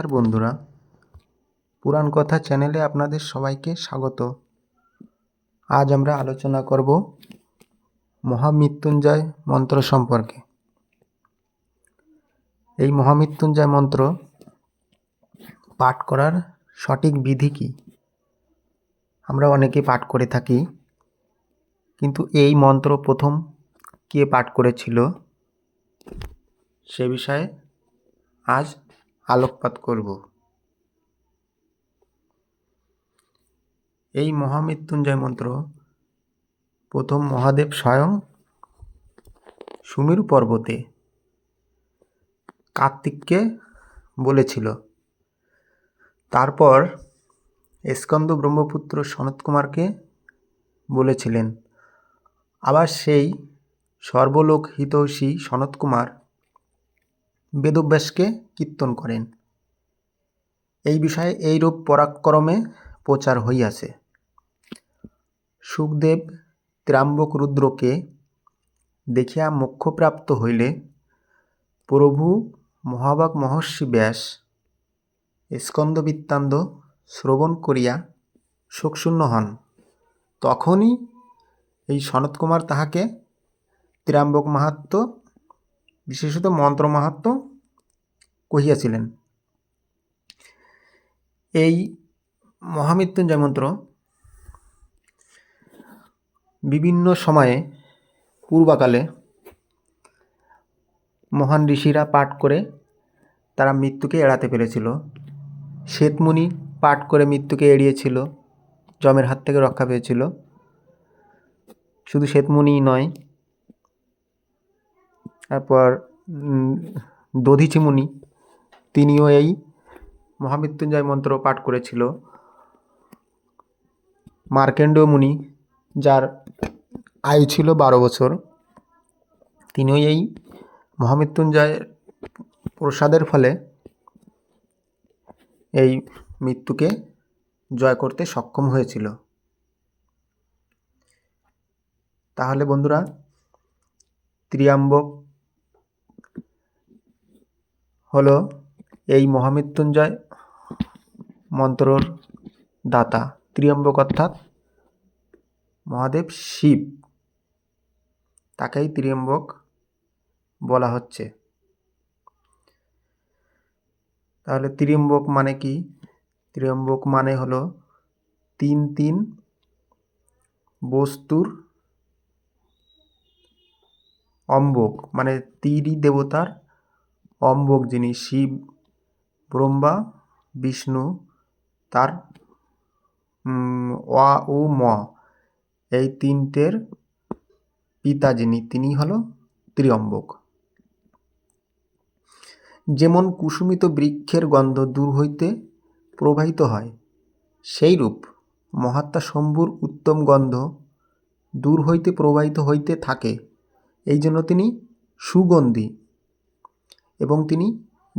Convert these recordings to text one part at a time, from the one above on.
নমস্কার বন্ধুরা। পুরাণ কথা চ্যানেলে আপনাদের সবাইকে স্বাগত। আজ আমরা আলোচনা করব মহামৃত্যুঞ্জয় মন্ত্র সম্পর্কে। এই মহামৃত্যুঞ্জয় মন্ত্র পাঠ করার সঠিক বিধি কী? আমরা অনেকে পাঠ করে থাকি, কিন্তু এই মন্ত্র প্রথম কে পাঠ করেছিল? সে বিষয়ে আজ আলোকপাত করব। এই মহামৃত্যুঞ্জয় মন্ত্র প্রথম মহাদেব স্বয়ং সুমেরু পর্বতে কার্তিককে বলেছিল। তারপর স্কন্দ ব্রহ্মপুত্র সনত কুমারকে বলেছিলেন, আবার সেই সর্বলোক হিতৈষী সনত কুমার বেদব্যাসকে কীর্তন করেন। এই বিষয়ে এইরূপ পরাক্রমে প্রচার হইয়াছে। সুখদেব ত্রাম্বক রুদ্রকে দেখিয়া মোক্ষপ্রাপ্ত হইলে, প্রভু মহাবাগ মহর্ষি ব্যাস স্কন্দ বৃত্তান্ত শ্রবণ করিয়া শোকশূন্য হন। তখনই এই সনৎকুমার তাহাকে ত্রাম্বক মাহাত্ম বিশেষত মন্ত্র মাহাত্ম কহিয়াছিলেন, এই মহামৃত্যুঞ্জয় মন্ত্র বিভিন্ন সময়ে পূর্বাকালে মহান ঋষিরা পাঠ করে তারা মৃত্যুকে এড়াতে পেরেছিল। শ্বেতমুনি পাঠ করে মৃত্যুকে এড়িয়েছিল, জমের হাত থেকে রক্ষা পেয়েছিল। শুধু শ্বেতমুনিই নয় তারপর দধিচি মুনি তিনিও এই মহামৃত্যুঞ্জয় মন্ত্র পাঠ করেছিল। মার্কেন্ড মুনি, যার আয়ু ছিল বারো বছর, তিনিও এই মহামৃত্যুঞ্জয় প্রসাদের ফলে এই মৃত্যুকে জয় করতে সক্ষম হয়েছিল। তাহলে বন্ধুরা, ত্রিয়াম্বক হলো এই মহামৃত্যুঞ্জয় মন্ত্রর দাতা, ত্রিয়ম্বক অর্থাৎ মহাদেব শিব। তাকেই ত্রিয়ম্বক বলা হচ্ছে। তাহলে ত্রিয়ম্বক মানে কি? ত্রিয়ম্বক মানে হলো তিন তিন বস্তুর অম্বক মানে তিরি দেবতার অম্বক যিনি শিব, ব্রহ্মা, বিষ্ণু, তার অ ও ম, এই তিনটের পিতা যিনি, তিনি হল ত্রিয়ম্বক যেমন কুসুমিত বৃক্ষের গন্ধ দূর হইতে প্রবাহিত হয়, সেইরূপ মহাত্মা শম্ভুর উত্তম গন্ধ দূর হইতে প্রবাহিত হইতে থাকে। এই জন্য তিনি সুগন্ধি এবং তিনি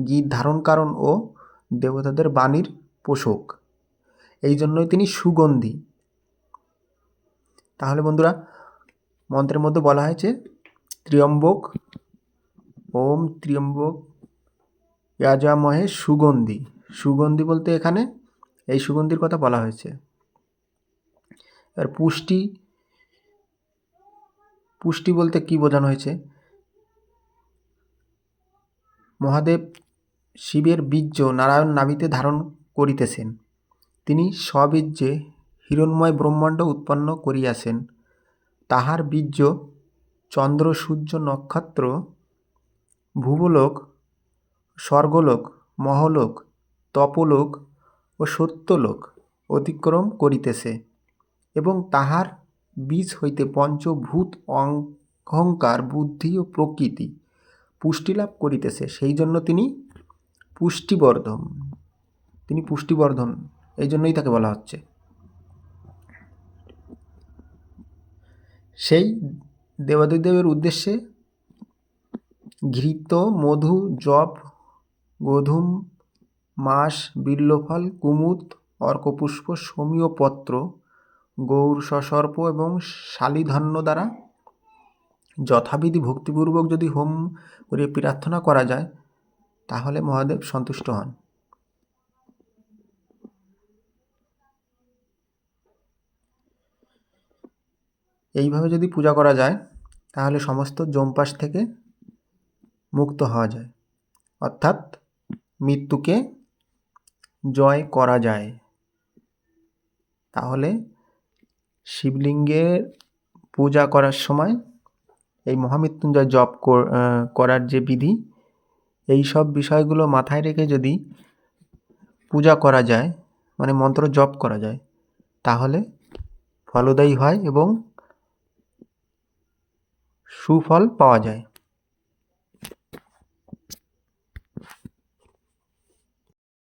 গীত ধারণ কারণ ও দেবতাদের বাণীর পোষক। এই জন্যই তিনি সুগন্ধি। তাহলে বন্ধুরা, মন্ত্রের মধ্যে বলা হয়েছে, ত্রিয়ম্বক, ওম ত্রিয়ম্বক, ইয়াজামহে সুগন্ধি। সুগন্ধি বলতে এখানে এই সুগন্ধির কথা বলা হয়েছে। আর পুষ্টি পুষ্টি বলতে কি বোঝানো হয়েছে? মহাদেব শিবের বীর্য নারায়ণ নাভিতে ধারণ করিতেছেন। তিনি স্ববীর্যে হিরণময় ব্রহ্মাণ্ড উৎপন্ন করিয়াছেন। তাহার বীর্য চন্দ্র, সূর্য, নক্ষত্র ভূবলোক স্বর্গলোক, মহলোক, তপলোক ও সত্যলোক অতিক্রম করিতেছে এবং তাহার বীজ হইতে পঞ্চভূত অহংকার, বুদ্ধি ও প্রকৃতি পুষ্টিলাভ করিতেছে, সেই জন্য তিনি পুষ্টিবর্ধন। তিনি পুষ্টিবর্ধন, এই জন্যই তাকে বলা হচ্ছে। সেই দেবাদিদেবের উদ্দেশ্যে ঘৃত, মধু, জপ, গোধূম, মাস, বিল্লফল, কুমুদ, অর্কপুষ্প, সমীয় পত্র গৌর সসর্প এবং শালিধান্য দ্বারা যথাবিধি ভক্তিপূর্বক যদি হোম করে প্রার্থনা করা যায়, তাহলে মহাদেব সন্তুষ্ট হন। এইভাবে যদি পূজা করা যায়, তাহলে সমস্ত জম্পাস থেকে মুক্ত হওয়া যায়। অর্থাৎ মৃত্যুকে জয় করা যায়। তাহলে শিবলিঙ্গের পূজা করার সময় এই মহামৃত্যুঞ্জয় জপ করার যে বিধি, এই সব বিষয়গুলো মাথায় রেখে যদি পূজা করা যায় মানে মন্ত্র জপ করা যায়, তাহলে ফলদায়ী হয় এবং সুফল পাওয়া যায়।